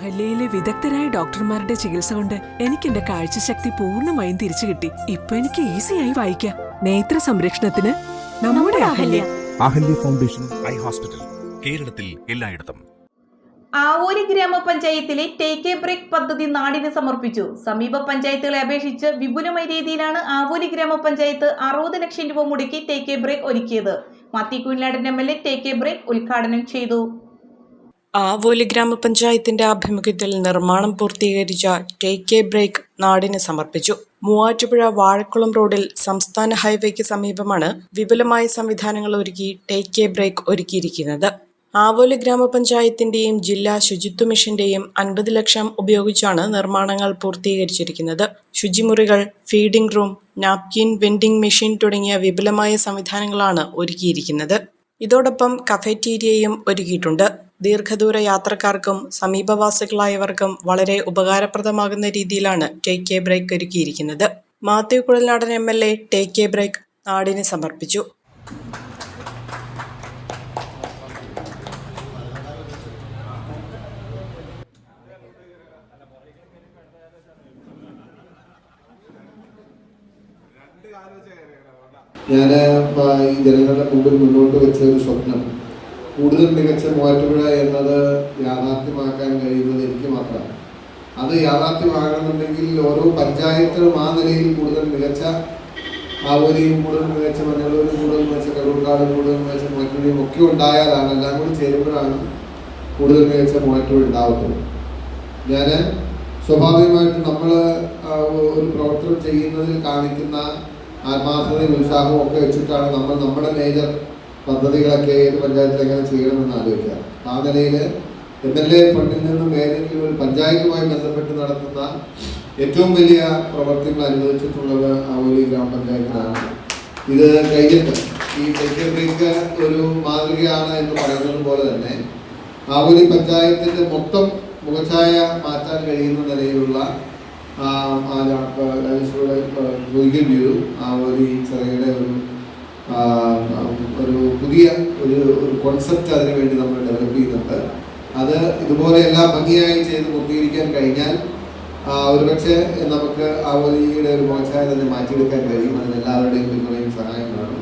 അഹല്യയിലെ വിദഗ്ധരായ ഡോക്ടർമാരുടെ ചികിത്സ കൊണ്ട് എനിക്ക് എന്റെ കാഴ്ചശക്തി പൂർണമായും തിരിച്ചു കിട്ടി. ഇപ്പൊ എനിക്ക് ഈസിയായി വായിക്കാം. നേത്ര സംരക്ഷണത്തിന് നമ്മുടെ Ahalya. Ahalya. Foundation eye hospital കേരളത്തിൽ എല്ലായിടത്തും. ആവൂരി ഗ്രാമപഞ്ചായത്തിലെ ടേക്ക് എ ബ്രേക്ക് പദ്ധതി നാടിന് സമർപ്പിച്ചു. സമീപ പഞ്ചായത്തുകളെ അപേക്ഷിച്ച് വിപുലമായ രീതിയിലാണ് ആവൂരി ഗ്രാമപഞ്ചായത്ത് അറുപത് ലക്ഷം രൂപ മുടക്കി ടേക്ക് എ ബ്രേക്ക് ഒരുക്കിയത്. Mathew Kuzhalnadan M L A take a break ഉദ്ഘാടനം ചെയ്തു. ആവോലി ഗ്രാമപഞ്ചായത്തിന്റെ ആഭിമുഖ്യത്തിൽ നിർമ്മാണം പൂർത്തീകരിച്ച ടേക്ക് കെ ബ്രേക്ക് നാടിന് സമർപ്പിച്ചു. മൂവാറ്റുപുഴ വാഴക്കുളം റോഡിൽ സംസ്ഥാന ഹൈവേക്ക് സമീപമാണ് വിപുലമായ സംവിധാനങ്ങൾ ഒരുക്കി ടേക്ക് കെ ബ്രേക്ക് ഒരുക്കിയിരിക്കുന്നത്. ആവോലി ഗ്രാമപഞ്ചായത്തിന്റെയും ജില്ലാ ശുചിത്വ മിഷന്റെയും അൻപത് ലക്ഷം ഉപയോഗിച്ചാണ് നിർമ്മാണങ്ങൾ പൂർത്തീകരിച്ചിരിക്കുന്നത്. ശുചിമുറികൾ feeding room napkin vending machine തുടങ്ങിയ വിപുലമായ സംവിധാനങ്ങളാണ് ഒരുക്കിയിരിക്കുന്നത്. ഇതോടൊപ്പം കഫേറ്റീരിയയും ഒരുക്കിയിട്ടുണ്ട്. ദീർഘദൂര യാത്രക്കാർക്കും സമീപവാസികളായവർക്കും വളരെ ഉപകാരപ്രദമാകുന്ന രീതിയിലാണ് ടേക്ക് എ ബ്രേക്ക് ഒരുക്കിയിരിക്കുന്നത്. Mathew Kuzhalnadan M L A take a break നാടിന് സമർപ്പിച്ചു. ഞാൻ ജനങ്ങളുടെ മുമ്പിൽ മുന്നോട്ട് വെച്ച ഒരു സ്വപ്നം. കൂടുതൽ മികച്ച മൂവാറ്റുപുഴ എന്നത് യാഥാർത്ഥ്യമാക്കാൻ കഴിയുന്നത് എനിക്ക് മാത്രമാണ് അത് യാഥാർത്ഥ്യമാകണമെന്നുണ്ടെങ്കിൽ ഓരോ പഞ്ചായത്തിനും ആ നിലയിൽ കൂടുതൽ മികച്ച ആവോലിയും കൂടുതൽ മികച്ച മഞ്ഞളൂരും കൂടുതൽ മികച്ച കരൂർക്കാടും കൂടുതൽ മികച്ച മൂവാറ്റുപുഴയും ഒക്കെ ഉണ്ടായാലാണ് എല്ലാം കൂടി ചേരുമ്പോഴാണ് കൂടുതൽ മികച്ച മൂവാറ്റുപുഴ ഉണ്ടാവുന്നത് ഞാൻ സ്വാഭാവികമായിട്ടും നമ്മൾ ഒരു പ്രവർത്തനം ചെയ്യുന്നതിൽ കാണിക്കുന്ന ആത്മാർത്ഥതയും ഉത്സാഹവും ഒക്കെ വെച്ചിട്ടാണ് നമ്മൾ നമ്മുടെ മേജർ പദ്ധതികളൊക്കെ ഏത് പഞ്ചായത്തിൽ എങ്ങനെ ചെയ്യണമെന്ന് ആലോചിക്കുക ആ നിലയിൽ എം എൽ എ ഫണ്ടിൽ നിന്നും ഏതെങ്കിലും ഒരു പഞ്ചായത്തുമായി ബന്ധപ്പെട്ട് നടത്തുന്ന ഏറ്റവും വലിയ പ്രവർത്തികൾ അനുവദിച്ചിട്ടുള്ളത് ആവോലി ഗ്രാമപഞ്ചായത്തിലാണ് ഇത് കഴിഞ്ഞിട്ട് ഈ തെക്കേ ഒരു മാതൃകയാണ് എന്ന് പറയുന്നത് പോലെ തന്നെ ആവോലി പഞ്ചായത്തിന്റെ മൊത്തം മുഖഛായ മാറ്റാൻ കഴിയുന്ന നിലയിലുള്ള ഒരു വ്യൂ ആവോലി ചെറിയുടെ ഒരു ഒരു പുതിയ ഒരു ഒരു കോൺസെപ്റ്റ് അതിനു വേണ്ടി നമ്മൾ ഡെവലപ്പ് ചെയ്യുന്നുണ്ട്. അത് ഇതുപോലെ എല്ലാം ഭംഗിയായി ചെയ്ത് പൂർത്തീകരിക്കാൻ കഴിഞ്ഞാൽ ഒരുപക്ഷെ നമുക്ക് ആ ആവോലിയുടെ ഒരു മോശമായി തന്നെ മാറ്റിയെടുക്കാൻ കഴിയും. അതിന് എല്ലാവരുടെയും പിന്തുണയും സഹായം വേണം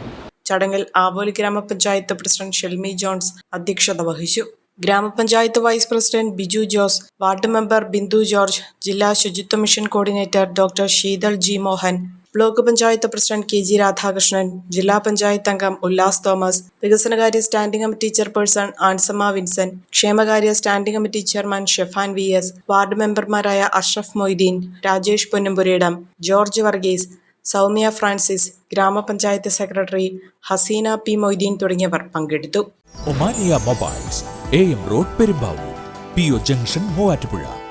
ചടങ്ങിൽ ആവോലി ഗ്രാമപഞ്ചായത്ത് പ്രസിഡന്റ് ഷെൽമി ജോൺസ് അധ്യക്ഷത വഹിച്ചു. ഗ്രാമപഞ്ചായത്ത് vice president Biju Jose ward member Bindu George ജില്ലാ ശുചിത്വ mission coordinator doctor Sheethal G Mohan block panchayat president K G Radhakrishnan ജില്ലാ പഞ്ചായത്ത് അംഗം ഉല്ലാസ് തോമസ് വികസനകാര്യ standing committee chairperson Ansamma Vincent ക്ഷേമകാര്യ standing committee chairman Shefan V S ward മെമ്പർമാരായ Ashraf Moideen Rajesh Ponnumpurayidam George Varghese Soumya Francis ഗ്രാമപഞ്ചായത്ത് secretary Haseena P Moideen തുടങ്ങിയവർ പങ്കെടുത്തു. Mobiles A M road Perumbavoor P O junction Muvattupuzha.